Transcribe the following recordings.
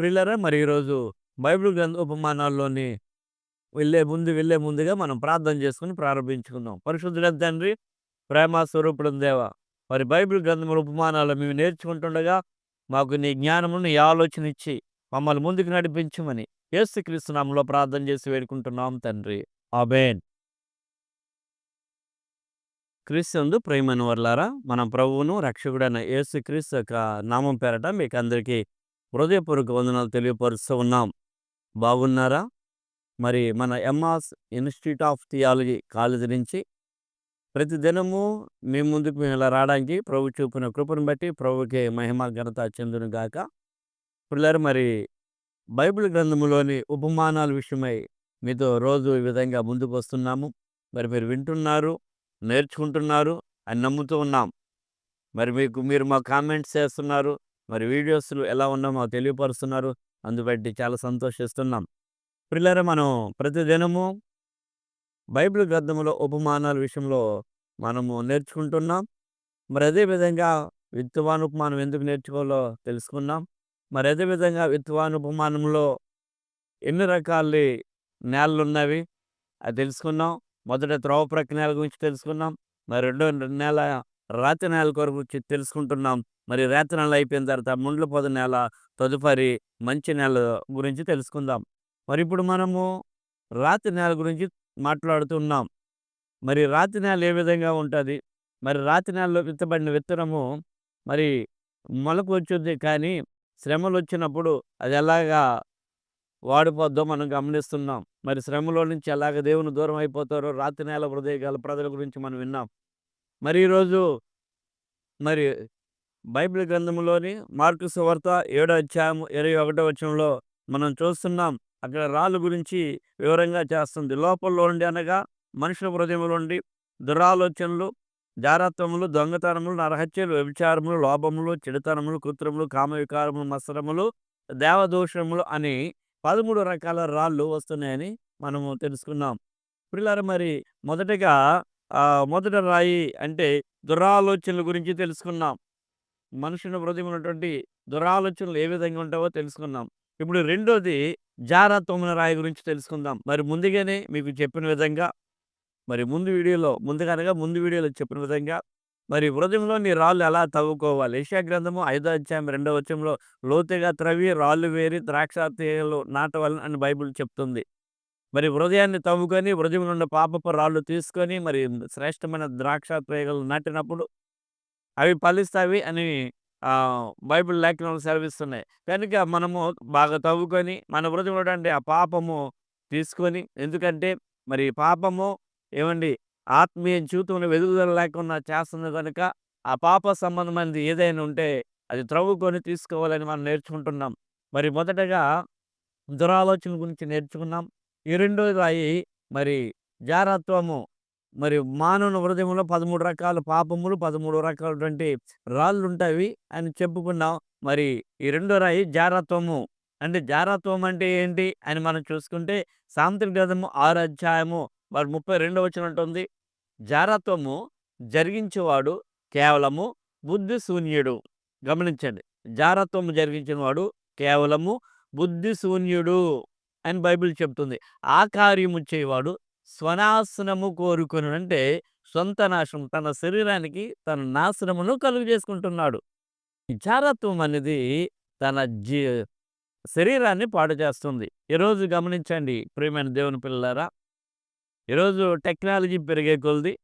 ప్రిల్లరా మరి ఈరోజు బైబిల్ గ్రంథ ఉపమానాల్లోని వెళ్ళే ముందు వెళ్ళే ముందుగా మనం ప్రార్థన చేసుకుని ప్రారంభించుకుందాం. పరిశుద్ధుడ తండ్రి ప్రేమ స్వరూపుడు దేవ మరి బైబిల్ గ్రంథముల ఉపమానాలు మేము నేర్చుకుంటుండగా మాకు నీ జ్ఞానమును నీ ఆలోచన ఇచ్చి మమ్మల్ని ముందుకు నడిపించమని యేసుక్రీస్తునామంలో ప్రార్థన చేసి వేడుకుంటున్నాం తండ్రి. అబేన్ క్రీస్తుందు ప్రేమను వర్లారా మన ప్రభువును రక్షకుడైన యేసుక్రీస్తు యొక్క నామం పేరట మీకు అందరికీ హృదయపూర్వక వందనాలు తెలియపరుస్తూ ఉన్నాం. బాగున్నారా? మరి మన ఎంఆస్ ఇన్స్టిట్యూట్ ఆఫ్ థియాలజీ కాలేజీ నుంచి ప్రతి దినము మీ ముందుకు మేము ఇలా రావడానికి ప్రభు చూపిన కృపను బట్టి ప్రభుకి మహిమ ఘనత చెందును గాక. పిల్లలు మరి బైబిల్ గ్రంథములోని ఉపమానాల విషయమై మీతో రోజు ఈ విధంగా ముందుకు వస్తున్నాము. మరి మీరు వింటున్నారు నేర్చుకుంటున్నారు అని నమ్ముతూ ఉన్నాం. మరి మీకు మీరు మా కామెంట్స్ చేస్తున్నారు మరి వీడియోస్లు ఎలా ఉన్నా మాకు తెలియపరుస్తున్నారు. అందుబట్టి చాలా సంతోషిస్తున్నాం. పిల్లలు మనం ప్రతిదినము బైబిల్ గ్రంథములో ఉపమానాల విషయంలో మనము నేర్చుకుంటున్నాం. మరి అదేవిధంగా విత్తువాను ఉపమానం ఎందుకు నేర్చుకోవాలో తెలుసుకున్నాం. మరి అదేవిధంగా విత్తువాను ఉపమానంలో ఎన్ని రకాల నేలలు ఉన్నవి అది తెలుసుకున్నాం. మొదట త్రోవ ప్రక్రియల గురించి తెలుసుకున్నాం. మరి రెండో నేల రాతి నేల కొరకు తెలుసుకుంటున్నాం. మరి రాతి అయిపోయిన తర్వాత ముండ్ల పొద నేల తదుపరి మంచి నేల గురించి తెలుసుకుందాం. మరి ఇప్పుడు మనము రాతి నేల గురించి మాట్లాడుతున్నాం. మరి రాతి నేల ఏ విధంగా ఉంటుంది? మరి రాతి నేలలో విత్తబడిన విత్తనము మరి మొలకు వచ్చుద్ది కానీ శ్రమలు వచ్చినప్పుడు అది ఎలాగా వాడిపోద్దో మనం గమనిస్తున్నాం. మరి శ్రమలో నుంచి ఎలాగ దేవుని దూరం అయిపోతారో రాతి నేల హృదయగాల ప్రజల గురించి మనం విన్నాం. మరి ఈరోజు మరి బైబిల్ గ్రంథంలోని మార్కు సువార్త ఏడో అధ్యాయం ఇరవై ఒకటో వచనంలో మనం చూస్తున్నాం. అక్కడ రాళ్ళు గురించి వివరంగా చేస్తుంది. లోపల్లో ఉండి అనగా మనుషుల హృదయంలో ఉండి దురాలోచనలు జారత్వములు దొంగతనములు నరహత్యలు వ్యభిచారములు లోపములు చెడుతనములు కృత్రములు కామవికారములు మత్సరములు దేవదోషములు అని పదమూడు రకాల రాళ్ళు వస్తున్నాయని మనము తెలుసుకున్నాం. పిల్లలు మరి మొదటగా మొదట రాయి అంటే దురాలోచనల గురించి తెలుసుకున్నాం. మనుషుని హృదయం ఉన్నటువంటి దురాలోచనలు ఏ విధంగా ఉంటావో తెలుసుకున్నాం ఇప్పుడు రెండోది జారత్వమున రాయి గురించి తెలుసుకుందాం. మరి ముందుగానే మీకు చెప్పిన విధంగా మరి ముందు వీడియోలో ముందుగానగా ముందు వీడియోలో చెప్పిన విధంగా మరి హృదయంలోని రాళ్ళు ఎలా తవ్వుకోవాలి? ఏషియా గ్రంథము ఐదో అధ్యాయం రెండో వచ్చంలో లోతుగా త్రవి రాళ్ళు వేరి ద్రాక్ష తీగలు నాటవాలని అని బైబిల్ చెప్తుంది. మరి హృదయాన్ని తవ్వుకొని హృదయంలో ఉన్న పాపపు రాళ్ళు తీసుకొని మరి శ్రేష్టమైన ద్రాక్ష తీగలు నాటినప్పుడు అవి ఫలిస్తాయి అని బైబిల్ లేఖనాలు సెలవిస్తున్నాయి. కనుక మనము బాగా తవ్వుకొని మన వృద్ధి ఉండే ఆ పాపము తీసుకొని ఎందుకంటే మరి పాపము ఏమండి ఆత్మీయ జీవితంలో వెదుగుదల లేకుండా చేస్తుంది కనుక ఆ పాప సంబంధమైనది ఏదైనా ఉంటే అది త్రవ్వుకొని తీసుకోవాలని మనం నేర్చుకుంటున్నాం. మరి మొదటగా దురాలోచన గురించి నేర్చుకున్నాం. ఈ రెండోది అయి మరి జారత్వము మరి మానవుని హృదయంలో పదమూడు రకాల పాపములు పదమూడు రకాలటువంటి రాళ్ళు ఉంటాయి అని చెప్పుకున్నాం. మరి ఈ రెండో రాయి జారత్వము. అంటే జారత్వం అంటే ఏంటి అని మనం చూసుకుంటే సాంత్రిక గ్రంథము ఆరు అధ్యాయము మరి ముప్పై రెండో వచ్చిన ఉంటుంది జారత్వము జరిగించేవాడు కేవలము బుద్ధి శూన్యుడు గమనించండి. జారత్వము జరిగించినవాడు కేవలము బుద్ధి శూన్యుడు అని బైబిల్ చెప్తుంది. ఆ కార్యము చేయవాడు స్వనాశనము కోరుకుని. అంటే సొంత నాశనం తన శరీరానికి తన నాశనమును కలుగు చేసుకుంటున్నాడు. విచారత్వం అనేది తన జీ శరీరాన్ని పాడు చేస్తుంది. ఈరోజు గమనించండి ప్రియమైన దేవుని పిల్లలారా. ఈరోజు టెక్నాలజీ పెరిగే కొలది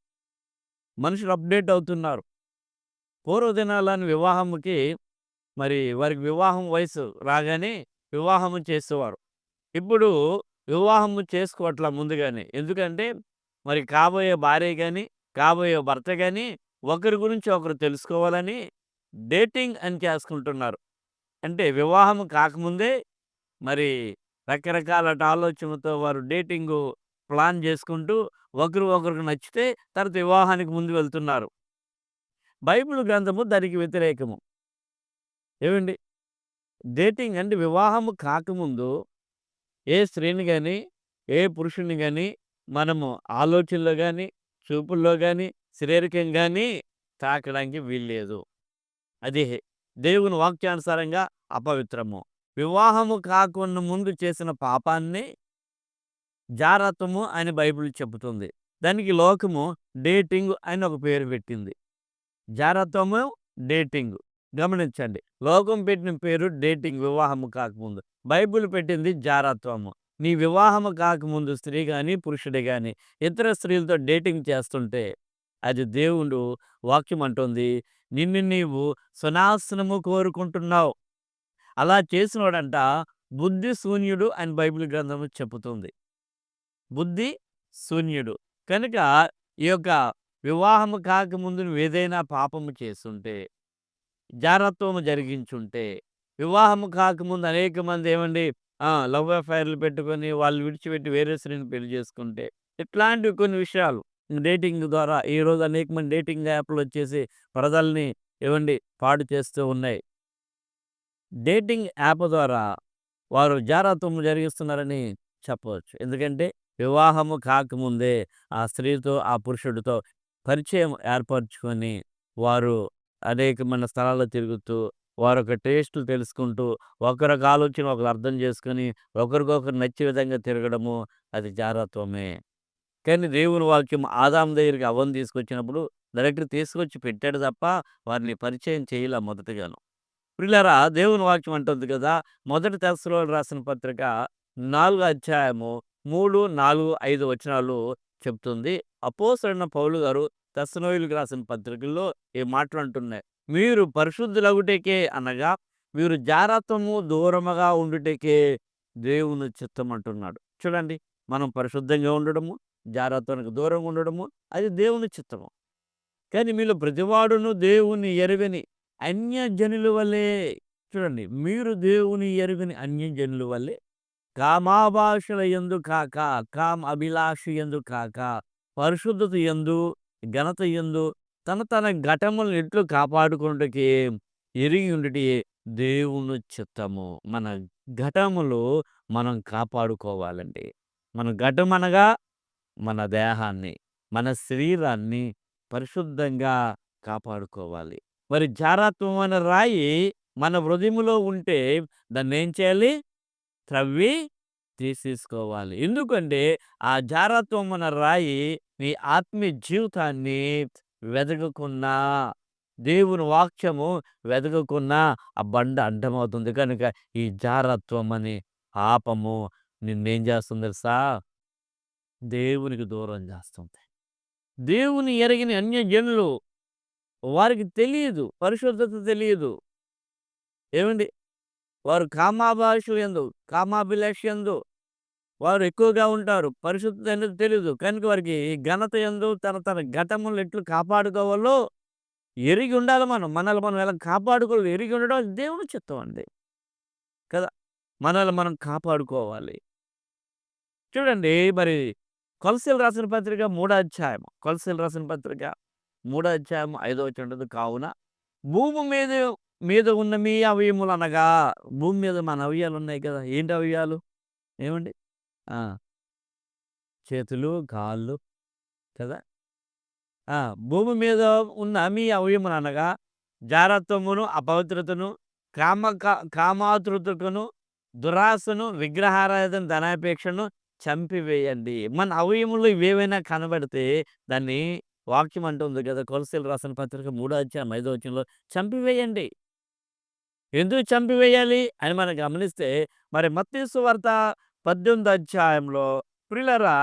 మనుషులు అప్డేట్ అవుతున్నారు. పూర్వ దినాలని మరి వారికి వివాహం వయసు రాగానే వివాహము చేసేవారు. ఇప్పుడు వివాహము చేసుకోవట్ల ముందుగానే. ఎందుకంటే మరి కాబోయే భార్య కానీ కాబోయే భర్త కానీ ఒకరి గురించి ఒకరు తెలుసుకోవాలని డేటింగ్ అని చేసుకుంటున్నారు. అంటే వివాహం కాకముందే మరి రకరకాల ఆలోచనతో వారు డేటింగ్ ప్లాన్ చేసుకుంటూ ఒకరు ఒకరికి నచ్చితే తర్వాత వివాహానికి ముందు వెళ్తున్నారు. బైబిల్ గ్రంథము దానికి వ్యతిరేకము. ఏమండి? డేటింగ్ అంటే వివాహము కాకముందు ఏ స్త్రీని కానీ ఏ పురుషుని కానీ మనము ఆలోచనలో కానీ చూపుల్లో కానీ శారీరకం కానీ తాకడానికి వీల్లేదు అది దేవుని వాక్యానుసారంగా అపవిత్రము వివాహము కాకుండా ముందు చేసిన పాపాన్ని జారత్వము అని బైబిల్ చెబుతుంది. దానికి లోకము డేటింగ్ అని ఒక పేరు పెట్టింది. జారత్వము, డేటింగ్ గమనించండి. లోకం పెట్టిన పేరు డేటింగ్ వివాహము కాకముందు. బైబిల్ పెట్టింది జారత్వము. నీ వివాహము కాకముందు స్త్రీ కానీ పురుషుడే గాని ఇతర స్త్రీలతో డేటింగ్ చేస్తుంటే అది దేవుడు వాక్యం అంటుంది. నిన్ను నీవు సునాశనము కోరుకుంటున్నావు. అలా చేసినోడంట బుద్ధి శూన్యుడు అని బైబిల్ గ్రంథము చెబుతుంది. బుద్ధి శూన్యుడు. కనుక ఈ యొక్క వివాహము కాకముందు నువ్వేదైనా పాపము చేస్తుంటే జారత్వము జరిగించుంటే, వివాహం కాకముందు అనేక మంది ఏమండి ఆ! లవ్ అఫైర్‌లు పెట్టుకొని వాళ్ళు విడిచిపెట్టి వేరే స్త్రీని పెళ్ళి చేసుకుంటే, ఇట్లాంటివి కొన్ని విషయాలు డేటింగ్ ద్వారా ఈరోజు అనేక మంది డేటింగ్ యాప్‌లు వచ్చేసి ప్రజల్ని ఇవ్వండి పాడు చేస్తూ ఉన్నాయి. డేటింగ్ యాప్ ద్వారా వారు జారత్వము జరిగిస్తున్నారని చెప్పవచ్చు. ఎందుకంటే వివాహము కాకముందే ఆ స్త్రీతో, ఆ పురుషుడితో పరిచయం ఏర్పరచుకొని వారు అనేకమైన స్థలాల్లో తిరుగుతూ, వారొక టేస్టులు తెలుసుకుంటూ, ఒకరికి ఆలోచన ఒకరు అర్థం చేసుకొని, ఒకరికొకరు నచ్చే విధంగా తిరగడము అది జారత్వమే. కానీ దేవుని వాక్యం ఆదాం దగ్గరికి అవ్వను తీసుకొచ్చినప్పుడు డైరెక్ట్ తీసుకొచ్చి పెట్టాడు తప్ప వారిని పరిచయం చేయలా మొదటగాను. పిల్లరా దేవుని వాక్యం అంటుంది కదా! మొదటి తెస్సలోనికి రాసిన పత్రిక నాలుగు అధ్యాయము 3, 4, 5 వచనాలు చెప్తుంది. అపోసరణ పౌలు గారు తెస్సలోనియులకు రాసిన పత్రికల్లో ఈ మాటలు అంటున్నాయి. మీరు పరిశుద్ధులగుటకే అనగా మీరు జారత్వము దూరముగా ఉండుటకే దేవుని చిత్తం అంటున్నాడు. చూడండి మనం పరిశుద్ధంగా ఉండడము, జారత్వానికి దూరంగా ఉండడము అది దేవుని చిత్తము. కానీ మీలో ప్రతివాడును దేవుని ఎరుగని అన్యజనుల వల్లే చూడండి మీరు దేవుని ఎరుగని అన్యజనుల వల్లే కామాభాషల ఎందు కాక, కామ అభిలాష ఎందు కాక, పరిశుద్ధత ఎందు ఘనత ఎందు తన తన ఘటములను ఎట్లు కాపాడుకొనుటకి ఎరిగి ఉండటి దేవుని చిత్తము. మన ఘటములు మనం కాపాడుకోవాలండి. మన ఘటం అనగా మన దేహాన్ని, మన శరీరాన్ని పరిశుద్ధంగా కాపాడుకోవాలి. మరి జారత్వం రాయి మన హృదయములో ఉంటే దాన్నేం చేయాలి? త్రవ్వి తీసేసుకోవాలి. ఎందుకంటే ఆ జారత్వం అనే రాయి నీ ఆత్మీయ జీవితాన్ని వెదగకున్నా, దేవుని వాక్యము వెదగకున్నా ఆ బండ అడ్డమవుతుంది. కనుక ఈ జారత్వం అనే పాపము నిన్నేం చేస్తుంది తెలుసా? దేవునికి దూరం చేస్తుంది. దేవుని ఎరిగిన అన్యజనులు వారికి తెలియదు. పరిశుద్ధత తెలియదు. ఏమండి వారు కామాభాష ఎందు కామాభిలాష ఎందు వారు ఎక్కువగా ఉంటారు. పరిశుద్ధత అనేది తెలియదు కనుక వారికి ఘనత ఎందు తన తన ఘటములను ఎట్లు కాపాడుకోవాలో ఎరిగి ఉండాలి మనం. మనల్ని మనం ఎలా కాపాడుకోవాలి ఎరిగి ఉండడం దేవుని చిత్తం అండి. కదా! మనల్ని మనం కాపాడుకోవాలి. చూడండి మరి కొలసీలు రాసిన పత్రిక మూడో అధ్యాయం. కొలసీలు రాసిన పత్రిక మూడో అధ్యాయం ఐదో వచ్చి కావున భూమి మీద మీద ఉన్న మీ అవయములు అనగా భూమి మీద మన అవయాలు ఉన్నాయి కదా! ఏంటి అవయాలు ఏమండి? ఆ! చేతులు, కాళ్ళు కదా! ఆ! భూమి మీద ఉన్న మీ అవయములు అనగా జారత్వమును, అపవిత్రతను, కామ కా కామాతృతకును, దురాశను, విగ్రహారాధన, ధనాపేక్షను చంపివేయండి. మన అవయములు ఇవేవైనా కనబడితే దాన్ని వాక్యం అంటుంది కదా! కొలసీలు రాసిన పత్రిక మూడో అధ్యాయం ఐదో వచనంలో చంపివేయండి. ఎందుకు చంపివేయాలి అని మనం గమనిస్తే మరి మత్తయి సువార్త 18 అధ్యాయంలో ప్రిలరా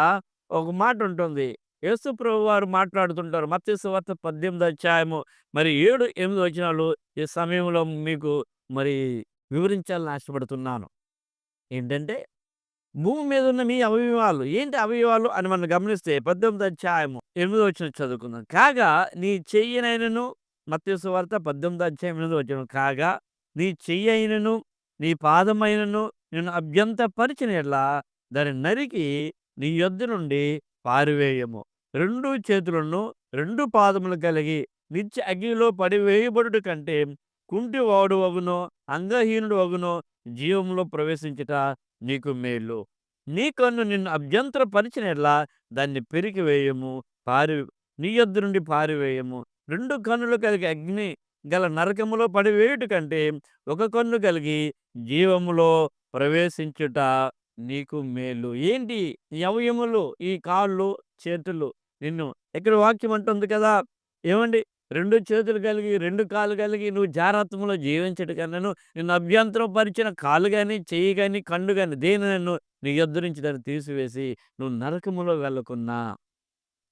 ఒక మాట ఉంటుంది. యేసు ప్రభువారు మాట్లాడుతుంటారు. మత్స్యవార్త పద్దెనిమిది అధ్యాయము మరి 7, 8 వచనాలు ఈ సమయంలో మీకు మరి వివరించాలని ఆశపడుతున్నాను. ఏంటంటే భూమి మీద ఉన్న మీ అవయవాలు ఏంటి అవయవాలు అని మనం గమనిస్తే 18 అధ్యాయము ఎనిమిది వచ్చిన చదువుకుందాం. కాగా నీ చెయ్యనైనను మత్స్యవార్త పద్దెనిమిది అధ్యాయం ఎనిమిది వచ్చిన కాగా నీ చెయ్యి అయినను నీ పాదమైనను నిన్ను అభ్యంతరపరిచిన ఎట్లా దాన్ని నరికి నీ యొద్ద నుండి పారివేయము. రెండు చేతులను, రెండు పాదములు కలిగి నిత్య అగ్నిలో పడివేయబడుట కంటే కుంటివాడు వగునో, అంగహీనుడు వగునో జీవంలో ప్రవేశించుట నీకు మేలు. నీ కన్ను నిన్ను అభ్యంతరపరిచిన ఎట్లా దాన్ని పెరికివేయము. పారి నీ యొద్ద నుండి పారివేయము. రెండు కన్నులు కలిగి అగ్ని గల నరకములో పడివేయుట కంటే ఒక కన్ను కలిగి జీవములో ప్రవేశించుట నీకు మేలు. ఏంటి ఈ అవయములు ఈ కాళ్ళు చేతులు నిన్ను? ఇక్కడ వాక్యం అంటుంది కదా ఏమండి? రెండు చేతులు కలిగి రెండు కాళ్ళు కలిగి నువ్వు జాగ్రత్తలో జీవించడు కన్నాను నిన్ను అభ్యంతరం పరిచిన కాలు కానీ చెయ్యి కానీ కన్ను కానీ దేని నన్ను నీ ఎద్దరించి నుంచి దాన్ని తీసివేసి నువ్వు నరకములో వెళ్ళకున్నా?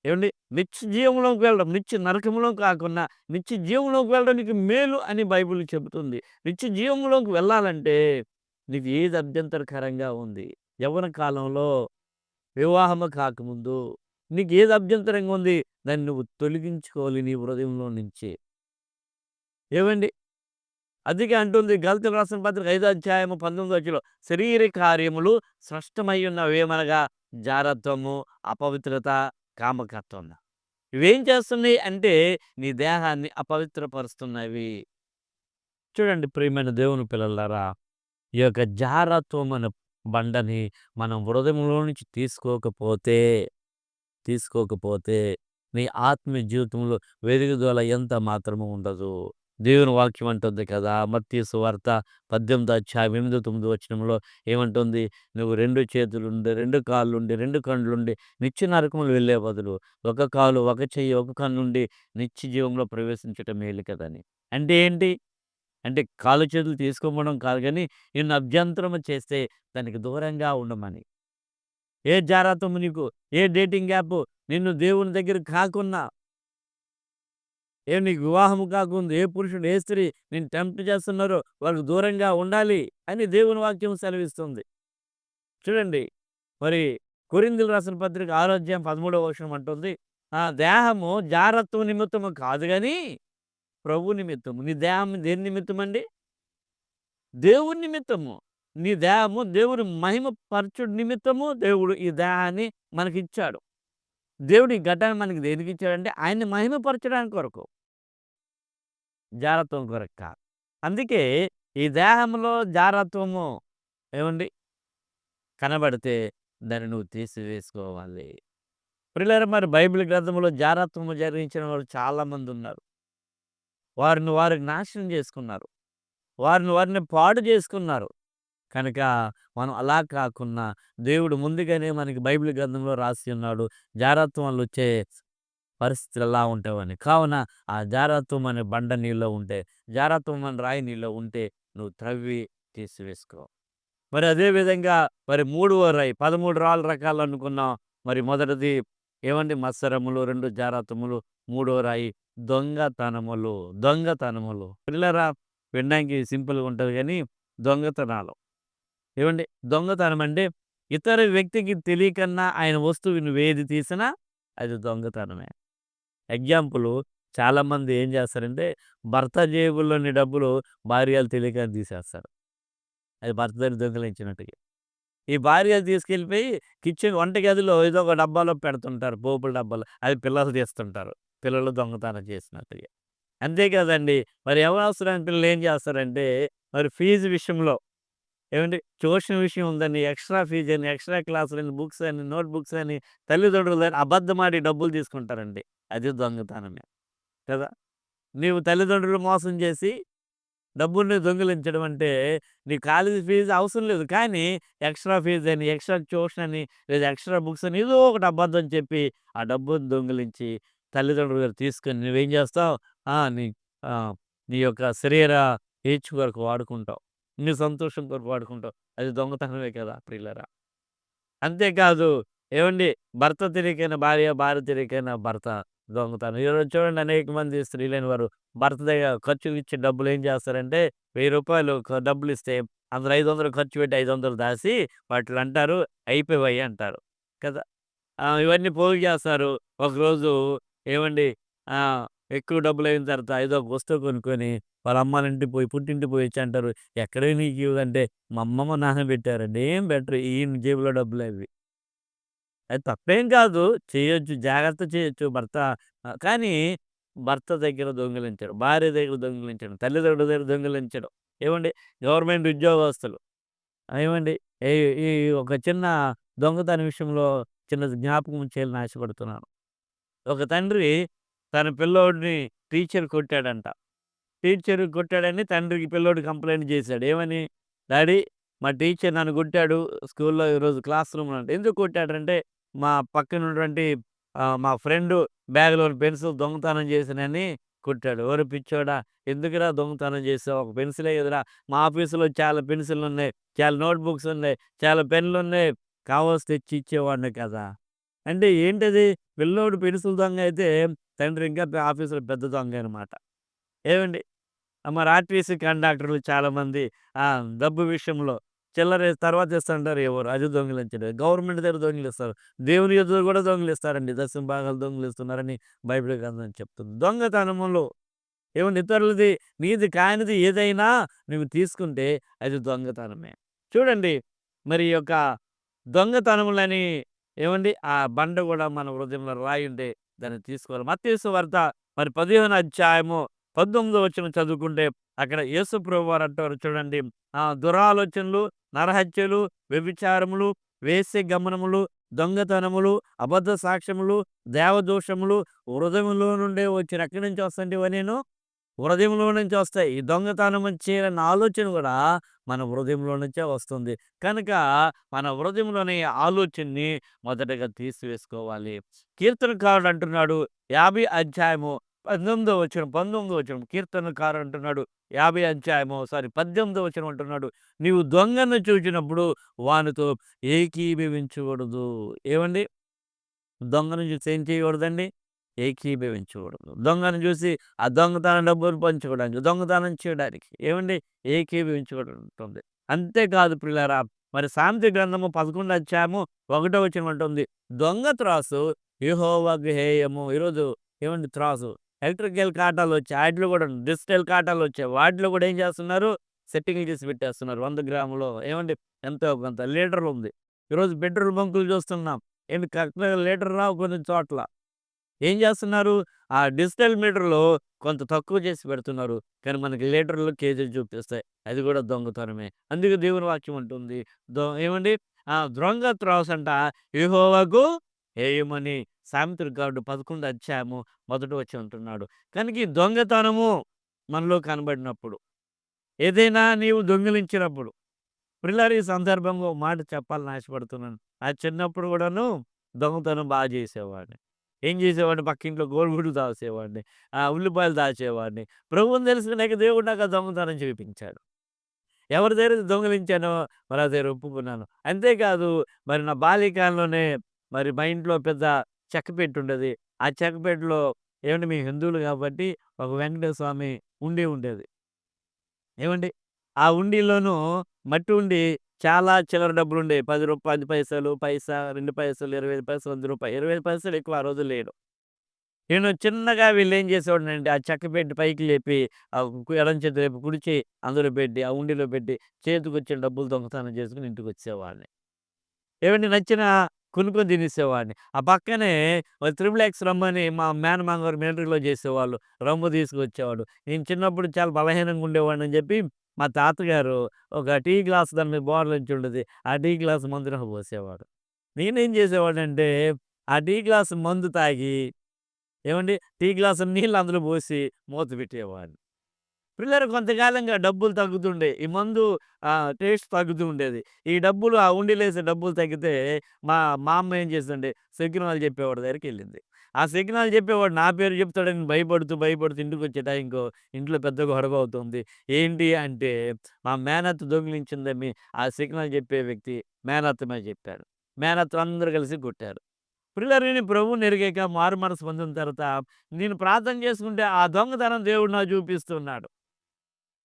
ఏమండి? నిత్య జీవంలోకి వెళ్ళడం నిత్య నరకంలో కాకుండా నిత్య జీవంలోకి వెళ్ళడం నీకు మేలు అని బైబిల్ చెబుతుంది. నిత్య జీవంలోకి వెళ్ళాలంటే నీకు ఏది అభ్యంతరకరంగా ఉంది? యవ్వన కాలంలో వివాహము కాకముందు నీకు ఏది అభ్యంతరంగా ఉంది? దాన్ని నువ్వు తొలగించుకోవాలి నీ హృదయంలో నుంచి. ఏమండి? అందుకే అంటుంది గల్త రాసిన పత్రిక ఐదో అధ్యాయము పంతొమ్మిది వచ్చిలో శరీర కార్యములు స్పష్టమై ఉన్నవేమనగా జారత్వము అపవిత్రత కామకత్వం. ఇవేం చేస్తున్నాయి అంటే నీ దేహాన్ని అపవిత్రపరుస్తున్నవి. చూడండి ప్రియమైన దేవుని పిల్లలారా ఈ యొక్క జారత్వం అనే బండని మనం హృదయంలో నుంచి తీసుకోకపోతే తీసుకోకపోతే నీ ఆత్మీయ జీవితంలో వెలుగుదల ఎంత మాత్రము ఉండదు. దేవుని వాక్యం అంటుంది కదా మత్తి సువార్త పద్దెనిమిది అధ్యాయం ఎనిమిది తొమ్మిది వచ్చినంలో ఏమంటుంది? నువ్వు రెండు చేతులుండి రెండు కాళ్ళుండి రెండు కళ్ళుండి నిత్య నరకములు వెళ్ళే బదులు ఒక కాలు ఒక చెయ్యి ఒక కన్నుండి నిత్య జీవంలో ప్రవేశించటం మేలు కదని. అంటే ఏంటి? అంటే కాలు చేతులు తీసుకోవడం కాదు కానీ నిన్ను అభ్యంతరం చేస్తే దానికి దూరంగా ఉండమని. ఏ జాగ్రత్తము నీకు ఏ డేటింగ్ యాప్ నిన్ను దేవుని దగ్గర కాకున్నా? ఏ నీకు వివాహము కాకుండా ఏ పురుషుడు ఏ స్త్రీ నేను టెంప్ట్ చేస్తున్నారో వాళ్ళకు దూరంగా ఉండాలి అని దేవుని వాక్యం సెలవిస్తుంది. చూడండి మరి కొరిందులు రాసిన పత్రిక ఆరోగ్యం పదమూడవ వర్షం అంటుంది ఆ దేహము జాగ్రత్త నిమిత్తము కాదు కానీ ప్రభు నిమిత్తము. నీ దేహం దేని నిమిత్తం అండి దేవుని నిమిత్తము. నీ దేహము దేవుని మహిమ పరచుడు నిమిత్తము దేవుడు ఈ దేహాన్ని మనకిచ్చాడు. దేవుడు ఈ ఘటాన్ని మనకి దేనికి ఇచ్చాడంటే ఆయన్ని మహిమపరచడానికి కొరకు. జారత్వం కొరకు కాదు. అందుకే ఈ దేహంలో జారత్వము ఏమండి? కనబడితే దాన్ని నువ్వు తీసివేసుకోవాలి. పిల్లలు మరి బైబిల్ గ్రంథంలో జారత్వము జరిగించిన వాళ్ళు చాలామంది ఉన్నారు. వారిని వారికి నాశనం చేసుకున్నారు. వారిని వారిని పాడు చేసుకున్నారు. కనుక మనం అలా కాకుండా దేవుడు ముందుగానే మనకి బైబిల్ గ్రంథంలో రాసి ఉన్నాడు. జారత్వం వల్ల వచ్చే పరిస్థితులు ఎలా ఉంటావని. కావున ఆ జారత్వం అనే బండ నీళ్ళలో ఉంటే జారత్వం అనే రాయి నీళ్ళలో ఉంటే నువ్వు త్రవ్వి తీసివేసుకో. మరి అదేవిధంగా మరి మూడవ రాయి పదమూడు రాళ్ళ రకాలు అనుకున్నాం. మరి మొదటిది ఏమండి మత్సరములు రెండు జారత్వములు మూడో రాయి దొంగతనములు దొంగతనములు. పిల్లరా వినడానికి సింపుల్గా ఉంటుంది కానీ దొంగతనాలు. ఏమండి దొంగతనం అంటే ఇతర వ్యక్తికి తెలియకన్నా ఆయన వస్తువు వేది తీసినా అది దొంగతనమే. ఎగ్జాంపుల్ చాలామంది ఏం చేస్తారంటే భర్త జేబుల్లోని డబ్బులు భార్యలు తెలియక తీసేస్తారు. అది భర్త దగ్గర దొంగలించినట్టుగా ఈ భార్యలు తీసుకెళ్ళిపోయి కిచెన్ వంటగదిలో ఏదో ఒక డబ్బాలో పెడుతుంటారు పోపుల డబ్బాలో. అది పిల్లలు తీస్తుంటారు. పిల్లలు దొంగతనం చేసినట్టుగా. అంతేకాదండి మరి ఎవరు అవసరాన్ని పిల్లలు ఏం చేస్తారంటే మరి ఫీజు విషయంలో. ఏమంటే ట్యూషన్ విషయం ఉందని ఎక్స్ట్రా ఫీజు అని ఎక్స్ట్రా క్లాసులని బుక్స్ అని నోట్ బుక్స్ అని తల్లిదండ్రులు అని అబద్ధమాడి డబ్బులు తీసుకుంటారండి. అది దొంగతనమే. కదా! నీవు తల్లిదండ్రులు మోసం చేసి డబ్బుల్ని దొంగిలించడం అంటే నీ కాలేజీ ఫీజు అవసరం లేదు. కానీ ఎక్స్ట్రా ఫీజు అని ఎక్స్ట్రా ట్యూషన్ అని లేదా ఎక్స్ట్రా బుక్స్ అని ఏదో ఒకటి అబద్ధం చెప్పి ఆ డబ్బుని దొంగిలించి తల్లిదండ్రులు గారు తీసుకొని నువ్వేం చేస్తావు? నీ నీ యొక్క శరీర ఏడ్చు కొరకు వాడుకుంటావు. నీ సంతోషం కొరకు వాడుకుంటావు. అది దొంగతనమే కదా ప్రియులరా. అంతేకాదు ఏమండి? భర్త తిరిగిన భార్య భార్య తిరిగిన భర్త దొంగతనం. ఈరోజు చూడండి అనేక మంది స్త్రీలైన వారు భర్త దగ్గర ఖర్చు ఇచ్చే డబ్బులు ఏం చేస్తారంటే వెయ్యి రూపాయలు డబ్బులు ఇస్తే అందులో ఐదు వందలు ఖర్చు పెట్టి ఐదు వందలు దాసి వాటిలో అంటారు అయిపోయాయి అంటారు. కదా? ఇవన్నీ పోగు చేస్తారు. ఒకరోజు ఏమండి? ఆ, ఎక్కువ డబ్బులు అయిన తర్వాత ఏదో ఒక వస్తువు కొనుక్కొని వాళ్ళ అమ్మ ఇంటికి పోయి పుట్టింటికి పోయి వచ్చి అంటారు ఎక్కడ నీకు ఇవ్వదంటే మా అమ్మమ్మ నాన్న పెట్టారండి. ఏం బెటర్? ఈయన జేబులో డబ్బులు అవి. అది తప్పేం కాదు. చేయొచ్చు. జాగ్రత్త చేయొచ్చు. భర్త కానీ భర్త దగ్గర దొంగిలించడం భార్య దగ్గర దొంగిలించడం తల్లిదండ్రుల దగ్గర దొంగిలించడం. ఏమండి? గవర్నమెంట్ ఉద్యోగస్తులు. ఆ, ఏమండి? ఈ ఈ ఒక చిన్న దొంగతనం విషయంలో చిన్న జ్ఞాపకం చేయాలని ఆశపడుతున్నాను. ఒక తండ్రి తన పిల్లోడిని టీచర్ కొట్టాడంట టీచర్ కొట్టాడని తండ్రికి పిల్లోడు కంప్లైంట్ చేశాడు. ఏమని? డాడీ మా టీచర్ నన్ను కొట్టాడు స్కూల్‌లో ఈరోజు క్లాస్ రూమ్‌లో అంటే. ఎందుకు కొట్టాడంటే మా పక్కన ఉన్నటువంటి మా ఫ్రెండు బ్యాగ్లో పెన్సిల్ దొంగతనం చేసినని కొట్టాడు. ఓరి పిచ్చోడా! ఎందుకురా దొంగతనం చేసావు? ఒక పెన్సిలే కదరా! మా ఆఫీస్‌లో చాలా పెన్సిల్ ఉన్నాయి చాలా నోట్బుక్స్ ఉన్నాయి. చాలా పెన్లు ఉన్నాయి కావాల్సి తెచ్చి ఇచ్చేవాడిని కదా! అంటే ఏంటది? పిల్లోడు పెన్సిల్ దొంగ అయితే తండ్రి ఇంకా ఆఫీసులో పెద్ద దొంగ అనమాట. ఏవండి? మరి ఆర్‌టీసీ కండక్టర్లు చాలామంది డబ్బు విషయంలో చిల్లర తర్వాత ఇస్తానంటారు ఎవరు అది దొంగిలించడం. గవర్నమెంట్ దగ్గర దొంగిలిస్తారు. దేవుని ఎదురు కూడా దొంగిలిస్తారండి. దశమ భాగాలు దొంగిలిస్తున్నారని బైబిల్ గ్రంథం చెప్తుంది. దొంగతనములో ఏవండి ఇతరులది నీది కానిది ఏదైనా నువ్వు తీసుకుంటే అది దొంగతనమే. చూడండి మరి యొక్క దొంగతనములని ఏవండి ఆ బండ కూడా మన హృదయంలో రాయుంటే దాన్ని తీసుకోవాలి. మత్తయి వార్త మరి 15 అధ్యాయము పంతొమ్మిదో వచ్చిన చదువుకుంటే అక్కడ యేసు ప్రభువారు అంటారు చూడండి. ఆ దురాలోచనలు, నరహత్యలు, వ్యభిచారములు, వేశ్యగమనములు, దొంగతనములు, అబద్ధ సాక్ష్యములు, దేవదోషములు హృదయంలో నుండే వచ్చిన ఎక్కడి నుంచి వస్తాయండి నేను హృదయంలో నుంచి వస్తాయి. ఈ దొంగతనం చేయాలన్న ఆలోచన కూడా మన హృదయంలో నుంచే వస్తుంది. కనుక మన హృదయంలోని ఆలోచనని మొదటగా తీసివేసుకోవాలి. కీర్తనకారుడు అంటున్నాడు 50 అధ్యాయము 18 వచనం 19 వచనం కీర్తనకారుడు అంటున్నాడు 50 అధ్యాయము సారీ పద్దెనిమిదో వచ్చిన అంటున్నాడు. నీవు దొంగను చూచినప్పుడు వానితో ఏకీభవించకూడదు. ఏవండి? దొంగను చూసి ఏం చేయకూడదండి? ఏకీభవించకూడదు. దొంగను చూసి ఆ దొంగతనం డబ్బులు పంచుకోవడానికి, దొంగతనం చేయడానికి ఏమండి ఏకీభవించకూడదు ఉంటుంది. అంతేకాదు పిల్లరా మరి శాంతి గ్రంథము పదకొండు వచ్చాము ఒకటో వచ్చిన ఉంటుంది దొంగ త్రాసు యెహోవాకు హేయము. ఈరోజు ఏవండి త్రాసు ఎలక్ట్రికల్ కాటాలు వచ్చాయి. వాటిలో కూడా డిజిటల్ కాటాలు వచ్చాయి. వాటిలో కూడా ఏం చేస్తున్నారు? సెట్టింగ్‌లు చేసి పెట్టేస్తున్నారు. వంద గ్రాములో ఏవండి? ఎంతో కొంత లీటర్లు ఉంది. ఈరోజు పెట్రోల్ బంకులు చూస్తున్నాం. ఏంటి కరెక్ట్‌గా లీటర్ రావు కొన్ని చోట్ల. ఏం చేస్తున్నారు? ఆ డిజిటల్ మీటర్‌లో కొంత తక్కువ చేసి పెడుతున్నారు. కానీ మనకి లీటర్‌లు, కేజీలు చూపిస్తాయి. అది కూడా దొంగతనమే. అందుకే దేవుని వాక్యం ఉంటుంది దొ ఏమండి? ఆ దొంగ త్రాస్ అంట త్రాసంట ఏయమని సామిత్రి సామెతకారుడు 11 అధ్యాయము మొదటి వచ్చి ఉంటున్నాడు కనుక ఈ దొంగతనము మనలో కనబడినప్పుడు, ఏదైనా నీవు దొంగిలించినప్పుడు పిల్లలు ఈ సందర్భంగా ఒక మాట చెప్పాలని ఆశపడుతున్నాను. ఆ చిన్నప్పుడు కూడాను దొంగతనం బాగా చేసేవాడిని. ఏం చేసేవాడిని? పక్కింట్లో గోరుగుడు దాచేవాడిని. ఆ ఉల్లిపాయలు దాచేవాడిని. ప్రభువుని తెలుసుకున్నాక దేవుడు నాకు దొంగతనం చూపించాడు ఎవరి దగ్గర దొంగిలించానో మరి దగ్గర ఒప్పుకున్నాను. అంతేకాదు మరి నా బాల్యకాలంలోనే మరి మా ఇంట్లో పెద్ద చెక్కపెట్టు ఉండేది. ఆ చెక్కపెట్టులో ఏవండి మేము హిందువులు కాబట్టి ఒక వెంకటేశ్వర స్వామి ఉండి ఉండేది. ఏమండి ఆ ఉండిలోనూ మట్టి ఉండి చాలా చిల్లర డబ్బులుండేవి. రూ. 10 10 పైసలు, పైసా, రెండు పైసలు, 25 పైసలు, వంద రూపాయలు ఇరవై ఐదు పైసలు ఎక్కువ ఆ రోజు లేడు. నేను చిన్నగా వీళ్ళు ఏం చేసేవాడినంటే ఆ చెక్కపెట్టి పైకి లేపి ఎడం చేతి రేపు కుడిచి అందులో పెట్టి, ఆ ఉండిలో పెట్టి చేతికి వచ్చిన డబ్బులు దొంగతనం చేసుకుని ఇంటికి వచ్చేవాడిని ఏవండి నచ్చిన కొనుక్కొని తినేసేవాడిని. ఆ పక్కనే త్రిబుల్ ఎక్స్ రమ్మని మా మేనమామగారు మిలిటరీలో చేసేవాళ్ళు. రమ్ము తీసుకొచ్చేవాడు. నేను చిన్నప్పుడు చాలా బలహీనంగా ఉండేవాడినని చెప్పి మా తాతగారు ఒక టీ గ్లాస్ దాని మీద బోర్లించి ఉండేది. ఆ టీ గ్లాస్ మందు నాకు పోసేవాడు. నేనేం చేసేవాడంటే ఆ టీ గ్లాస్ మందు తాగి ఏమండి టీ గ్లాసు నీళ్ళు అందులో పోసి మూత పెట్టేవాడిని. పిల్లలు కొంతకాలంగా డబ్బులు తగ్గుతుండే. ఈ మందు టేస్ట్ తగ్గుతూ ఉండేది. ఈ డబ్బులు ఆ ఉండిలేసే డబ్బులు తగ్గితే మా మా అమ్మ ఏం చేస్తుండే చేసిందంటే వాళ్ళు చెప్పేవాడి దగ్గరికి వెళ్ళింది ఆ సిగ్నల్ చెప్పేవాడు నా పేరు చెప్తాడని భయపడుతూ, భయపడుతూ ఇంటికి వచ్చేట టైంకో ఇంట్లో పెద్ద గొడవ అవుతుంది. ఏంటి అంటే మా మేనత్ దొంగిలించిందని ఆ సిగ్నల్ చెప్పే వ్యక్తి మేనత్త చెప్పాడు మేనత్ అందరూ కలిసి కొట్టారు. ప్రియులారా నేను ప్రభువుని ఎరిగాక మారు మనసు పొందిన తర్వాత నేను ప్రార్థన చేసుకుంటే ఆ దొంగతనం దేవుడు నా చూపిస్తున్నాడు.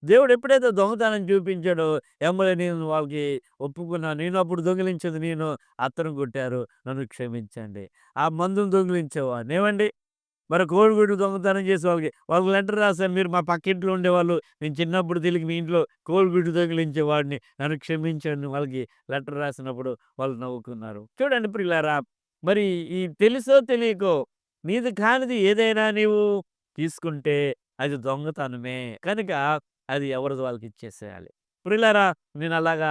దేవుడు ఎప్పుడైతే దొంగతనం చూపించాడో ఎమ్మటే నేను వాళ్ళకి ఒప్పుకున్నాను. నేను అప్పుడు దొంగిలించింది నేను, అత్తను కొట్టారు. నన్ను క్షమించండి. ఆ మందును దొంగిలించేవాడిని. ఏమండి మరి కోడిగుడ్డు దొంగతనం చేసే వాళ్ళకి వాళ్ళకి లెటర్ రాసాను. మీరు మా పక్కింట్లో ఉండేవాళ్ళు. నేను చిన్నప్పుడు తెలియక మీ ఇంట్లో కోడిగుడ్డు దొంగిలించేవాడిని. నన్ను క్షమించండి వాళ్ళకి లెటర్ రాసినప్పుడు వాళ్ళు నవ్వుకున్నారు. చూడండి ప్రియులారా మరి ఈ తెలుసో తెలియకో నీది కానిది ఏదైనా నీవు తీసుకుంటే అది దొంగతనమే. కనుక అది ఎవరిది వాళ్ళకి ఇచ్చేసేయాలి. ప్రిలరా నేను అలాగా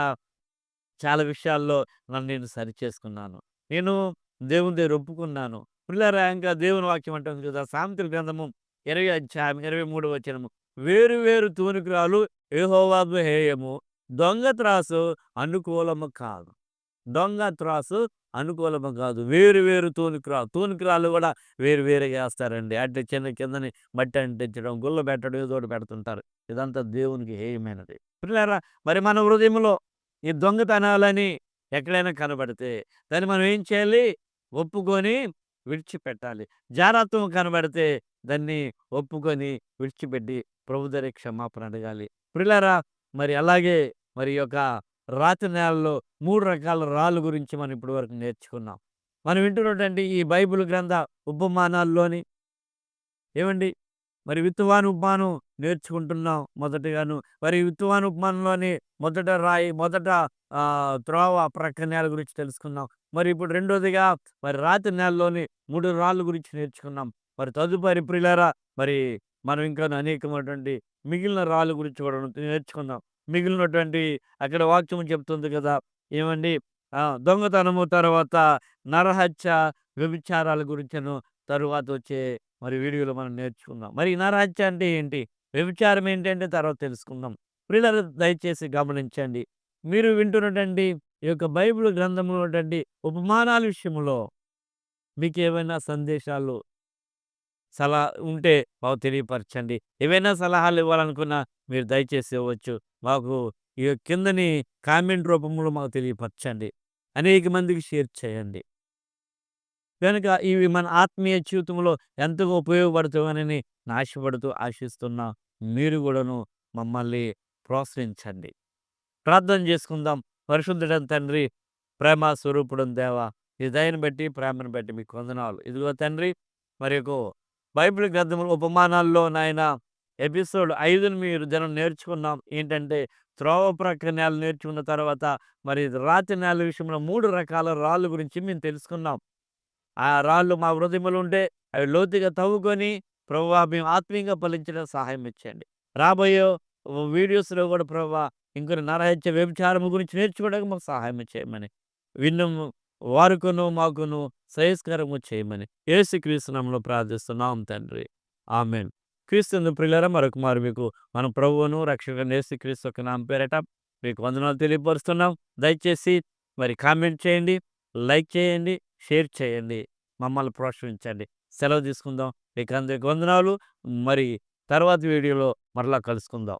చాలా విషయాల్లో నన్ను నేను సరిచేసుకున్నాను. నేను దేవుని దగ్గర ఒప్పుకున్నాను. ప్రిలరా ఇంకా దేవుని వాక్యం అంటుంది కదా! సామెతల గ్రంథము 20 అధ్యాయం 23 వచనము. వేరు వేరు తూనికురాలు యెహోవాకు హేయము దొంగ త్రాసు అనుకూలము కాదు దొంగ త్రాసు అనుకూలము కాదు. వేరు వేరు తూనికరాలు తూనికరాలు కూడా వేరు వేరుగా వేస్తారండి. అంటే చిన్న కిందని మట్టి అంటించడం గుల్ల పెట్టడం ఏదో ఒకటి పెడుతుంటారు. ఇదంతా దేవునికి హేయమైనది. పిల్లరా మరి మన హృదయంలో ఈ దొంగతనాలని ఎక్కడైనా కనబడితే దాన్ని మనం ఏం చేయాలి? ఒప్పుకొని విడిచిపెట్టాలి. జారత్వం కనబడితే దాన్ని ఒప్పుకొని విడిచిపెట్టి ప్రభుదరి క్షమాపణ అడగాలి. పిల్లరా మరి అలాగే మరి యొక్క రాతి నేలలో మూడు రకాల రాళ్ళు గురించి మనం ఇప్పటి వరకు నేర్చుకున్నాం. మనం వింటున్నటువంటి ఈ బైబిల్ గ్రంథ ఉపమానాల్లోని ఏమండి? మరి విత్తువాను ఉపమానం నేర్చుకుంటున్నాం మొదటగాను. మరి విత్తువాను ఉపమానంలోని మొదట రాయి మొదట త్రోవ ప్రక్క నేల గురించి తెలుసుకున్నాం మరి ఇప్పుడు రెండోదిగా మరి రాతి నేలలోని మూడు రాళ్ళు గురించి నేర్చుకున్నాం. మరి తదుపరి ప్రియులారా మరి మనం ఇంకా అనేకమైనటువంటి మిగిలిన రాళ్ళు గురించి కూడా నేర్చుకుందాం. మిగిలినటువంటి అక్కడ వాక్యం చెప్తుంది కదా! ఏమండి? దొంగతనము తర్వాత నరహత్య వ్యభిచారాల గురించను తరువాత వచ్చే మరి వీడియోలో మనం నేర్చుకుందాం. మరి నరహత్య అంటే ఏంటి? వ్యభిచారం ఏంటంటే తర్వాత తెలుసుకుందాం. ప్రియులు దయచేసి గమనించండి. మీరు వింటున్నటువంటి ఈ యొక్క బైబిల్ గ్రంథంలో ఉపమానాల విషయంలో మీకు ఏమైనా సందేశాలు సలహా ఉంటే మాకు తెలియపరచండి. ఏవైనా సలహాలు ఇవ్వాలనుకున్నా మీరు దయచేసి ఇవ్వచ్చు. మాకు ఈ కిందని కామెంట్ రూపంలో మాకు తెలియపరచండి. అనేక మందికి షేర్ చేయండి. కనుక ఇవి మన ఆత్మీయ జీవితంలో ఎంతగా ఉపయోగపడుతుందని నాశపడుతూ ఆశిస్తున్నా మీరు కూడాను మమ్మల్ని ప్రోత్సహించండి. ప్రార్థన చేసుకుందాం. పరిశుద్ధుడని తండ్రి ప్రేమ స్వరూపుడం దేవా ఈ దయను బట్టి ప్రేమను బట్టి మీకు వందనాలు. ఇదిగో తండ్రి మరి బైబిల్ గ్రంథముల ఉపమానాల్లో నాయన ఎపిసోడ్ ఐదును మీరు జనం నేర్చుకున్నాం. ఏంటంటే త్రోవ ప్రక్క నేల నేర్చుకున్న తర్వాత మరి రాతి నేల విషయంలో మూడు రకాల రాళ్ళు గురించి మేము తెలుసుకున్నాం. ఆ రాళ్ళు మా హృదయములు ఉంటే అవి లోతుగా తవ్వుకొని ప్రభు మేము ఆత్మీయంగా ఫలించడం సహాయం ఇచ్చండి రాబోయే వీడియోస్లో కూడా ప్రభు ఇంకొన్ని నరహత్య వ్యభిచారం గురించి నేర్చుకోవడానికి మాకు సహాయం చేయమని. విన్నము వారికును మాకును శ్రేయస్కరము చేయమని ఏసు క్రీస్తునామంలో ప్రార్థిస్తున్నాం తండ్రి. ఆమెన్. క్రీస్తు ప్రియులరా మరొక మారు మీకు మన ప్రభువును రక్షక ఏసు క్రీస్తు ఒక నామ పేరట మీకు వందనాలు తెలియపరుస్తున్నాం. దయచేసి మరి కామెంట్ చేయండి లైక్ చేయండి షేర్ చేయండి మమ్మల్ని ప్రోత్సహించండి. సెలవు తీసుకుందాం. మీకు అందరికి వందనాలు. మరి తర్వాత వీడియోలో మరలా కలుసుకుందాం.